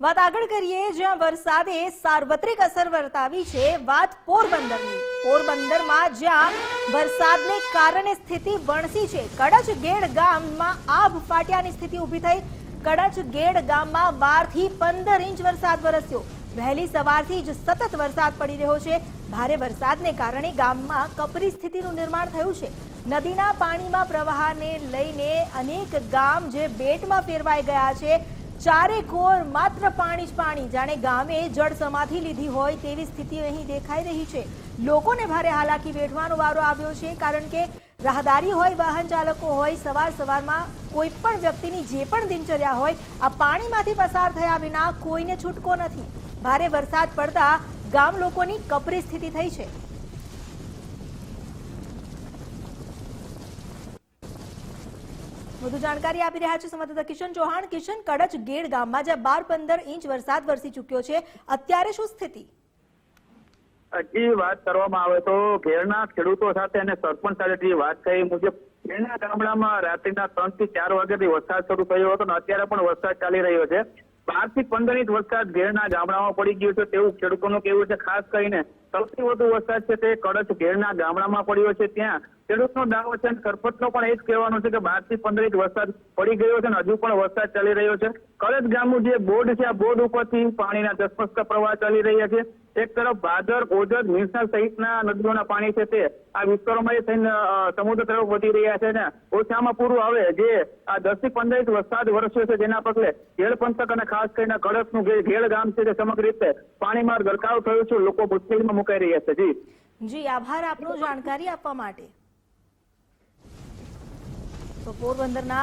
વાત આગળ કરીએ, જ્યાં વરસાદે સાર્વત્રિક અસર વર્તાવી છે વાત પોરબંદરની. પોરબંદરમાં જ્યાં વરસાદને કારણે સ્થિતિ વણસી છે. કડચ ગેડ ગામમાં આભ ફાટ્યાની સ્થિતિ ઊભી થઈ. કડચ ગેડ ગામમાં બારથી પંદર ઇંચ વરસાદ વરસ્યો. વહેલી સવારથી જ સતત વરસાદ પડી રહ્યો છે. ભારે વરસાદને કારણે ગામમાં કપરી સ્થિતિનું નિર્માણ થયું છે. નદીના પાણીમાં પ્રવાહને લઈને અનેક ગામ જે બેટમાં ફેરવાઈ ગયા છે. ચારે કોર માત્ર પાણી જ પાણી. જાણે ગામે જળ સમાધિ લીધી હોય તેવી સ્થિતિ અહીં દેખાઈ રહી છે. લોકોને ભારે હાલાકી વેઠવાનો વારો આવ્યો છે, કારણ કે રાહદારી હોય, વાહન ચાલકો હોય, સવાર સવારમાં કોઈ પણ વ્યક્તિની જે પણ દિનચર્યા હોય, આ પાણીમાંથી પસાર થયા વિના કોઈને છૂટકો નથી. ભારે વરસાદ પડતા ગામ લોકોની કપરી સ્થિતિ થઈ છે. વધુ જાણકારી આપી રહ્યા છે સંવાદદાતા કિશન ચૌહાણ. કિશન, કડચ ગેડ ગામમાં જ્યાં બાર પંદર ઇંચ વરસાદ વરસી ચૂક્યો છે, અત્યારે શું સ્થિતિ? હજી વાત કરવામાં આવે તો ઘેરના ખેડૂતો સાથે અને સરપંચ સાથે વાત થઈ મુજબ ઘેરના ગામડામાં રાત્રિના ત્રણથી ચાર વાગ્યાથી વરસાદ શરૂ થયો હતો અને અત્યારે પણ વરસાદ ચાલી રહ્યો છે. બારથી પંદર ઇંચ વરસાદ ઘેરના ગામડામાં પડી ગયો છે તેવું ખેડૂતોનું કેવું છે. ખાસ કરીને સૌથી વધુ વરસાદ છે તે કડચ ઘેરના ગામડામાં પડ્યો છે ત્યાં. ખેડૂતનો દાવો છે અને સરપંચનો પણ એ જ કહેવાનું છે કે બારથી પંદર ઇંચ વરસાદ પડી ગયો છે અને હજુ પણ વરસાદ ચાલી રહ્યો છે. કડચ ગામનું જે બોર્ડ છે, આ બોર્ડ ઉપરથી પાણીના ધસમસતા પ્રવાહ ચાલી રહ્યા છે. એક તરફ ભાદર ઓજર મિરસા સહિતના નદીઓના પાણી છે તે આ વિસ્તારોમાં થઈને સમુદ્ર તરફ વધી રહ્યા છે ને ઓછામાં પૂરું આવે જે આ દસથી પંદર ઇંચ વરસાદ વરસ્યો છે જેના પગલે ઘેડ પંથક અને ખાસ કરીને કડકનું ઘેડ ગામ છે તે સમગ્ર રીતે પાણીમાં ગરકાવ થયો છે. લોકો મુશ્કેલીમાં મુકાઈ રહ્યા છે જી. જી, આભાર આપનો જાણકારી આપવા માટે. તો પોરબંદરના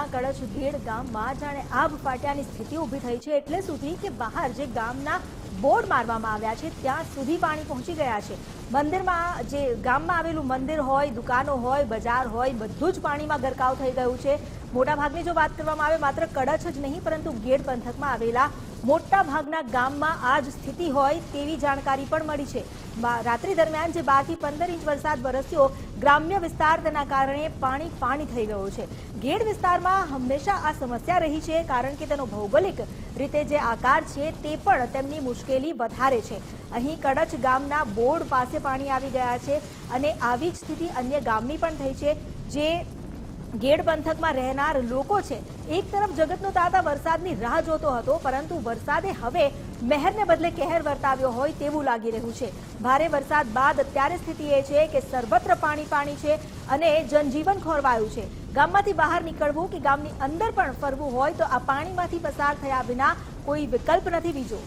ગેડ ગામમાં જાણે આભ ફાટ્યાની સ્થિતિ ઊભી થઈ છે એટલે સુધી કે બહાર જે ગામના બોર્ડ મારવામાં આવ્યા છે, ત્યાં સુધી પાણી પહોંચી ગયા છે. મંદિરમાં જે ગામમાં આવેલું મંદિર હોય, દુકાનો હોય, બજાર હોય, બધું જ પાણીમાં ગરકાવ થઈ ગયું છે. મોટાભાગની જો વાત કરવામાં આવે, માત્ર કડચ જ નહીં, પરંતુ ગેડ પંથકમાં આવેલા મોટાભાગના ગામમાં આ જ સ્થિતિ હોય તેવી જાણકારી પણ મળી છે. રાત્રિ દરમિયાન જે બારથી પંદર ઇંચ વરસાદ વરસ્યો, ગ્રામ્ય વિસ્તાર તેના કારણે પાણી પાણી થઈ ગયું છે. ગેડ વિસ્તારમાં હંમેશા આ સમસ્યા રહી છે, કારણ કે તેનો ભૌગોલિક રીતે જે આકાર છે તે પણ તેમની મુશ્કેલી વધારે છે. અહીં કડચ ગામના બોર્ડ પાસે પાણી આવી ગયા છે અને આવી જ સ્થિતિ અન્ય ગામની પણ થઈ છે, જે ગેડ પંથકમાં રહેનાર લોકો છે. એક તરફ જગતનો તાતા વરસાદની રાહ જોતો હતો, પરંતુ વરસાદે હવે મહેરને બદલે કહેર વર્તાવ્યો હોય તેવું લાગી રહ્યું છે. ભારે વરસાદ બાદ અત્યારે સ્થિતિ એ છે કે સર્વત્ર પાણી પાણી છે અને જનજીવન ખોરવાયું છે. ગામમાંથી બહાર નીકળવું કે ગામની અંદર પણ ફરવું હોય તો આ પાણીમાંથી પસાર થયા વિના કોઈ વિકલ્પ નથી બીજો.